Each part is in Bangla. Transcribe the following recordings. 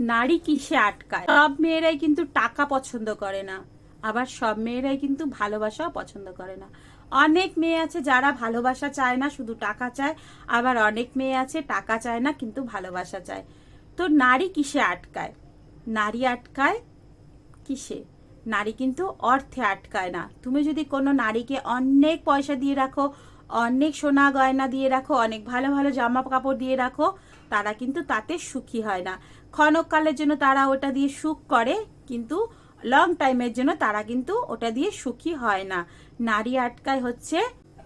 নারী কিসে আটকায়? সব মেয়েরাই কিন্তু টাকা পছন্দ করে না। আবার সব মেয়েরাই কিন্তু ভালোবাসাও পছন্দ করে না। অনেক মেয়ে আছে যারা ভালোবাসা চায় না, শুধু টাকা চায়। আবার অনেক মেয়ে আছে টাকা চায় না, কিন্তু ভালোবাসা চায়। তো নারী কিসে আটকায়? নারী আটকায় কিসে? নারী কিন্তু অর্থে আটকায় না। তুমি যদি কোনো নারীকে অনেক পয়সা দিয়ে রাখো অনেক সোনা গয়না দিয়ে রাখো, অনেক ভালো ভালো জামা কাপড় দিয়ে রাখো, তারা কিন্তু তাতে সুখী হয় না। ক্ষণকালের জন্য তারা ওটা দিয়ে সুখ করে, কিন্তু লং টাইমের জন্য তারা কিন্তু ওটা দিয়ে সুখী হয় না। নারী আটকায় হচ্ছে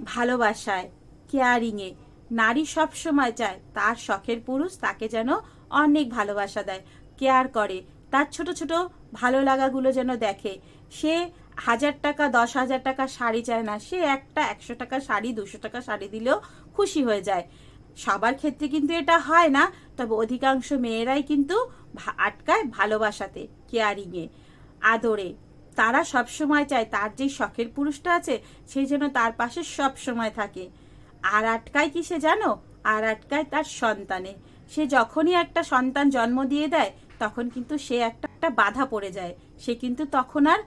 ভালোবাসায় কেয়ারিংয়ে নারী সব সময় চায়, তার শখের পুরুষ তাকে যেন অনেক ভালোবাসা দেয় কেয়ার করে। তার ছোট ছোট ভালো লাগাগুলো যেন দেখে। সে হাজার টাকা, দশ হাজার টাকা শাড়ি চায় না। সে একটা একশো টাকা শাড়ি, দুশো টাকা শাড়ি দিলেও খুশি হয়ে যায়। সবার ক্ষেত্রে কিন্তু এটা হয় না, তবে অধিকাংশ মেয়েরাই কিন্তু আটকায় ভালোবাসাতে কেয়ারিংয়ে আদরে। তারা সব সময় চায় তার যে শখের পুরুষটা আছে, সে যেন তার পাশে সব সময় থাকে। আর আটকায় কি সে জানো? আর আটকায় তার সন্তানে। সে যখনই একটা সন্তান জন্ম দিয়ে দেয়, তখন কিন্তু সে একটা একটা বাধা পড়ে যায়। সে কিন্তু তখন আর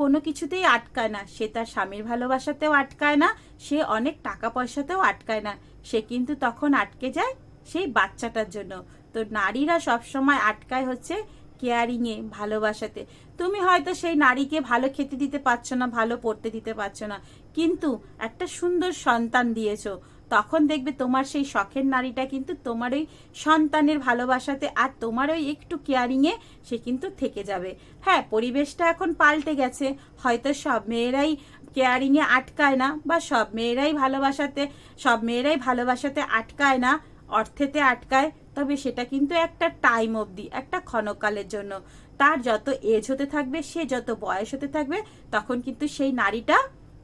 কোনো কিছুতেই আটকায় না। সে তার স্বামীর ভালোবাসাতেও আটকায় না, সে অনেক টাকা পয়সাতেও আটকায় না। সে কিন্তু তখন আটকে যায় সেই বাচ্চাটার জন্য। তো নারীরা সবসময় আটকায় হচ্ছে কেয়ারিংয়ে ভালোবাসাতে। তুমি হয়তো সেই নারীকে ভালো খেতে দিতে পারছ না, ভালো পড়তে দিতে পারছ না। কিন্তু একটা সুন্দর সন্তান দিয়েছ। তখন দেখবে তোমার সেই শখের নারীটা কিন্তু তোমার ওই সন্তানের ভালোবাসাতে আর তোমার ওই একটু কেয়ারিংয়ে সে কিন্তু থেকে যাবে। হ্যাঁ পরিবেশটা এখন পাল্টে গেছে। হয়তো সব মেয়েরাই কেয়ারিংয়ে আটকায় না বা সব মেয়েরাই ভালোবাসাতে, সব মেয়েরাই ভালোবাসাতে আটকায় না, অর্থেতে আটকায়, তবে সেটা কিন্তু একটা টাইম অবধি, একটা ক্ষণকালের জন্য। তার যত এজ হতে থাকবে, সে যত বয়স হতে থাকবে, তখন কিন্তু সেই নারীটা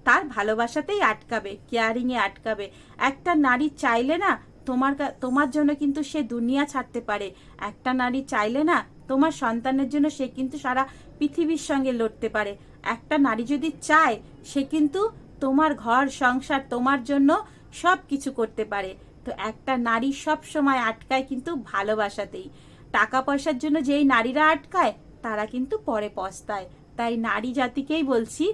তার ভালোবাসাতেই আটকাবে কেয়ারিংয়ে আটকাবে। একটা নারী চাইলে না তোমার তোমার জন্য কিন্তু সে দুনিয়া ছাড়তে পারে। একটা নারী চাইলে না তোমার সন্তানের জন্য সে কিন্তু সারা পৃথিবীর সঙ্গে লড়তে পারে। একটা নারী যদি চায়, সে কিন্তু তোমার ঘর, সংসার, তোমার জন্য সব কিছু করতে পারে। তো একটা নারী সব সময় আটকায় কিন্তু ভালোবাসাতেই। টাকা পয়সার জন্য যেই নারীরা আটকায়, তারা কিন্তু পরে পস্তায়। তাই নারী জাতিকেই বলছি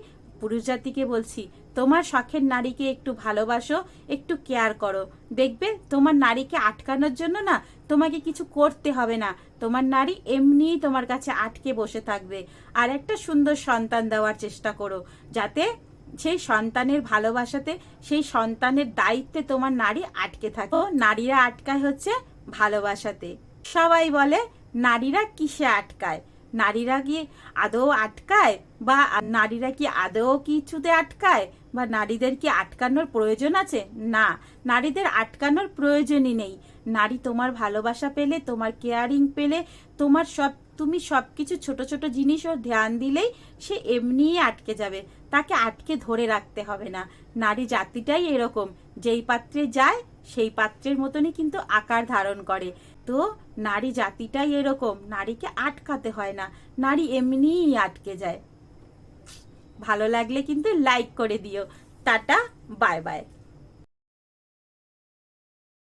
পুরুষ জাতিকে বলছি, তোমার শখের নারীকে একটু ভালোবাসো, একটু কেয়ার করো। দেখবে, তোমার নারীকে আটকানোর জন্য না, তোমাকে কিছু করতে হবে না। তোমার নারী এমনিই তোমার কাছে আটকে বসে থাকবে। আর একটা সুন্দর সন্তান দেওয়ার চেষ্টা করো, যাতে সেই সন্তানের ভালোবাসাতে, সেই সন্তানের দায়িত্বে তোমার নারী আটকে থাকে। নারীরা আটকায় হচ্ছে ভালোবাসাতে। সবাই বলে, নারীরা কিসে আটকায়? নারীরা কি আদৌ আটকায়? বা নারীরা কি আদৌ কিছুতে আটকায়? বা নারীদের কি আটকানোর প্রয়োজন আছে? না, নারীদের আটকানোর প্রয়োজনই নেই। নারী তোমার ভালোবাসা পেলে, তোমার কেয়ারিং পেলে, তোমার সব, তুমি সব কিছু ছোট ছোট জিনিসও ধ্যান দিলেই সে এমনিই আটকে যাবে। তাকে আটকে ধরে রাখতে হবে না। নারী জাতিটাই এরকম। যেই পাত্রে যায় সেই পাত্রের মতনই কিন্তু আকার ধারণ করে। তো নারী জাতিটাই এরকম, নারীকে আটকাতে হয় না, নারী এমনিই আটকে যায়। ভালো লাগলে কিন্তু লাইক করে দিও। Tata bye bye